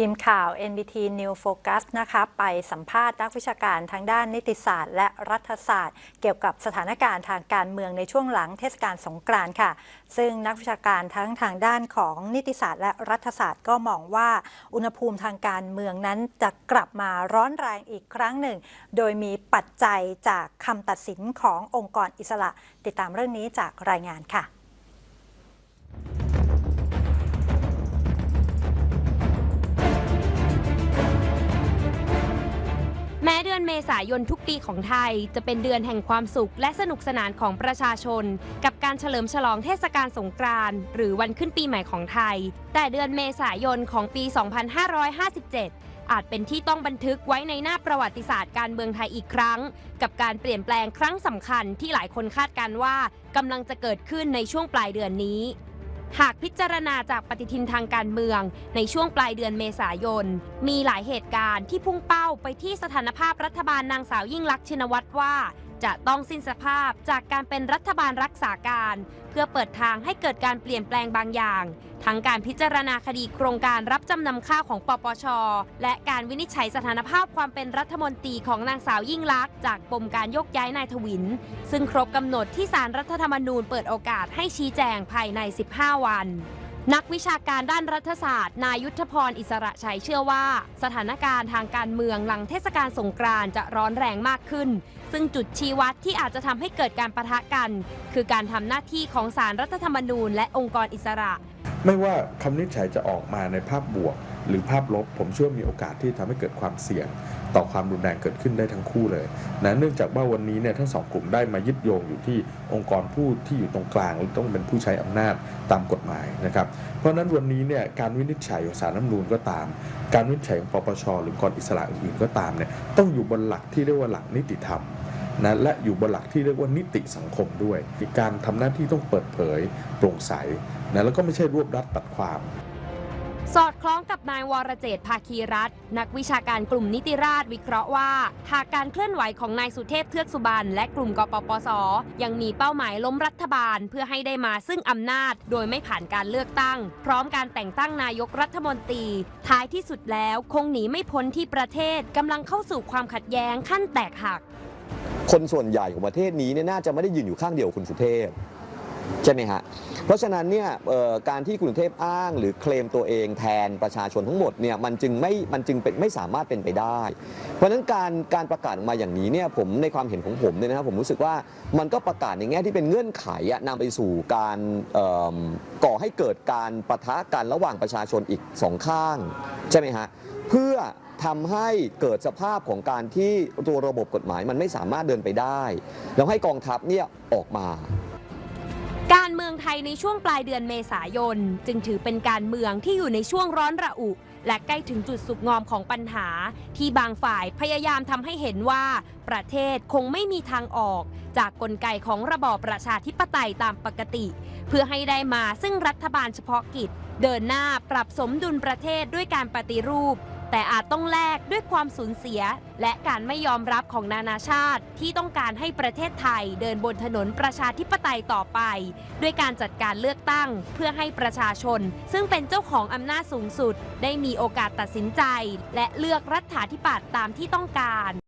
ทีมข่าว NBT New Focus นะคะไปสัมภาษณ์นักวิชาการทางด้านนิติศาสตร์ และรัฐศาสตร์ เกี่ยวกับสถานการณ์ทางการเมืองในช่วงหลังเทศกาลสงกรานต์ค่ะ ซึ่งนักวิชาการทั้งทางด้านของนิติศาสตร์ และรัฐศาสตร์ก็มองว่า อุณหภูมิทางการเมืองนั้นจะกลับมาร้อนแรงอีกครั้งหนึ่ง โดยมีปัจจัยจากคำตัดสินขององค์กรอิสระ ติดตามเรื่องนี้จากรายงานค่ะ ม้เมษายนทุกปีของไทย จะเป็นเดือนแห่งความสุขและสนุกสนานของประชาชน กับการเฉลิมฉลองเทศกาลสงกรานต์หรือวันขึ้นปีใหม่ของไทย แต่เดือนเมษายนของปี 2557อาจเป็นที่ต้องบันทึกไว้ในหน้าประวัติศาสตร์การเมืองไทยอีกครั้ง กับการเปลี่ยนแปลงครั้งสำคัญที่หลายคนคาดการว่ากำลังจะเกิดขึ้นในช่วงปลายเดือนนี้ หากพิจารณาจากปฏิทินทางการเมือง ในช่วงปลายเดือนเมษายน มีหลายเหตุการณ์ที่พุ่งเป้าไปที่สถานภาพรัฐบาลนางสาวยิ่งลักษณ์ชินวัตรว่า จะต้องสิ้นสภาพจากการเป็นรัฐบาลรักษาการ เพื่อเปิดทางให้เกิดการเปลี่ยนแปลงบางอย่าง ทั้งการพิจารณาคดีโครงการรับจำนำข้าวของปปช และการวินิจฉัยสถานภาพความเป็นรัฐมนตรีของนางสาวยิ่งลักษณ์จากปมการยกย้ายนายทวิน ซึ่งครบกำหนดที่สารรัฐธรรมนูญเปิดโอกาสให้ชี้แจงภายใน 15 วัน นักวิชาการด้านรัฐศาสตร์ นายยุทธพรอิสระชัยเชื่อว่า สถานการณ์ทางการเมืองหลังเทศกาลสงกรานต์จะร้อนแรงมากขึ้น ซึ่งจุดชี้วัดที่อาจจะทำให้เกิดการประทะกัน คือการทำหน้าที่ของสารรัฐธรรมนูญและองค์กรอิสระ ไม่ว่าคำนิจฉัยจะออกมาในภาพบวก หรือภาพลบ ผมเชื่อมีโอกาสที่ทำให้เกิดความเสี่ยง ต่อความรุนแรงเกิดขึ้นได้ทั้งคู่เลยนะเนื่องจากว่าวันนี้เนี่ยทั้งสองกลุ่มได้มายึดโยงอยู่ที่องค์กรผู้ที่อยู่ตรงกลางต้องเป็นผู้ใช้อำนาจตามกฎหมายนะครับเพราะฉะนั้นวันนี้เนี่ยการวินิจฉัยของศาลรัฐธรรมนูญก็ตาม การวินิจฉัยของปปชหรือกรอิสระอื่นๆก็ตามเนี่ยต้องอยู่บนหลักที่เรียกว่าหลักนิติธรรมนะและอยู่บนหลักที่เรียกว่านิติสังคมด้วย การทำหน้าที่ต้องเปิดเผยโปร่งใสนะแล้วก็ไม่ใช่รวบรัดตัดความ สอดคล้องกับนายวรเจตน์ภาคีรัตน์นักวิชาการกลุ่มนิติราษวิเคราะห์ว่า หากการเคลื่อนไหวของนายสุเทพเทือกสุบรรณและกลุ่มกปปส ยังมีเป้าหมายล้มรัฐบาลเพื่อให้ได้มาซึ่งอำนาจ โดยไม่ผ่านการเลือกตั้ง พร้อมการแต่งตั้งนายกรัฐมนตรี ท้ายที่สุดแล้วคงหนีไม่พ้นที่ประเทศกำลังเข้าสู่ความขัดแย้งขั้นแตกหัก คนส่วนใหญ่ของประเทศนี้เนี่ยน่าจะไม่ได้ยืนอยู่ข้างเดียวคุณสุเทพ ใช่ไหมฮะ เพราะฉะนั้นเนี่ยการที่คุณสุเทพอ้าง หรือเคลมตัวเองแทนประชาชนทั้งหมดเนี่ยมันจึงไม่มันจึงเป็นไม่สามารถเป็นไปได้ เพราะฉะนั้นการการประกาศออกมาอย่างนี้เนี่ยผมในความเห็นของผมเนี่ยนะครับผมรู้สึกว่ามันก็ประกาศในแง่ที่เป็นเงื่อนไขอะนำไปสู่การก่อให้เกิดการปะทะกันระหว่างประชาชนอีกสองข้างใช่ไหมฮะเพื่อทำให้เกิดสภาพของการที่ตัวระบบกฎหมายมันไม่สามารถเดินไปได้ แล้วให้กองทัพเนี่ยออกมา เมืองไทยในช่วงปลายเดือนเมษายน จึงถือเป็นการเมืองที่อยู่ในช่วงร้อนระอุ และใกล้ถึงจุดสุกงอมของปัญหา ที่บางฝ่ายพยายามทำให้เห็นว่า ประเทศคงไม่มีทางออก จากกลไกของระบอบประชาธิปไตยตามปกติ เพื่อให้ได้มาซึ่งรัฐบาลเฉพาะกิจ เดินหน้าปรับสมดุลประเทศด้วยการปฏิรูป แต่อาจต้องแลกด้วยความสูญเสีย และการไม่ยอมรับของนานาชาติ ที่ต้องการให้ประเทศไทยเดินบนถนนประชาธิปไตยต่อไป ด้วยการจัดการเลือกตั้งเพื่อให้ประชาชน ซึ่งเป็นเจ้าของอำนาจสูงสุด ได้มีโอกาสตัดสินใจ และเลือกรัฐาธิปัตย์ตามที่ต้องการ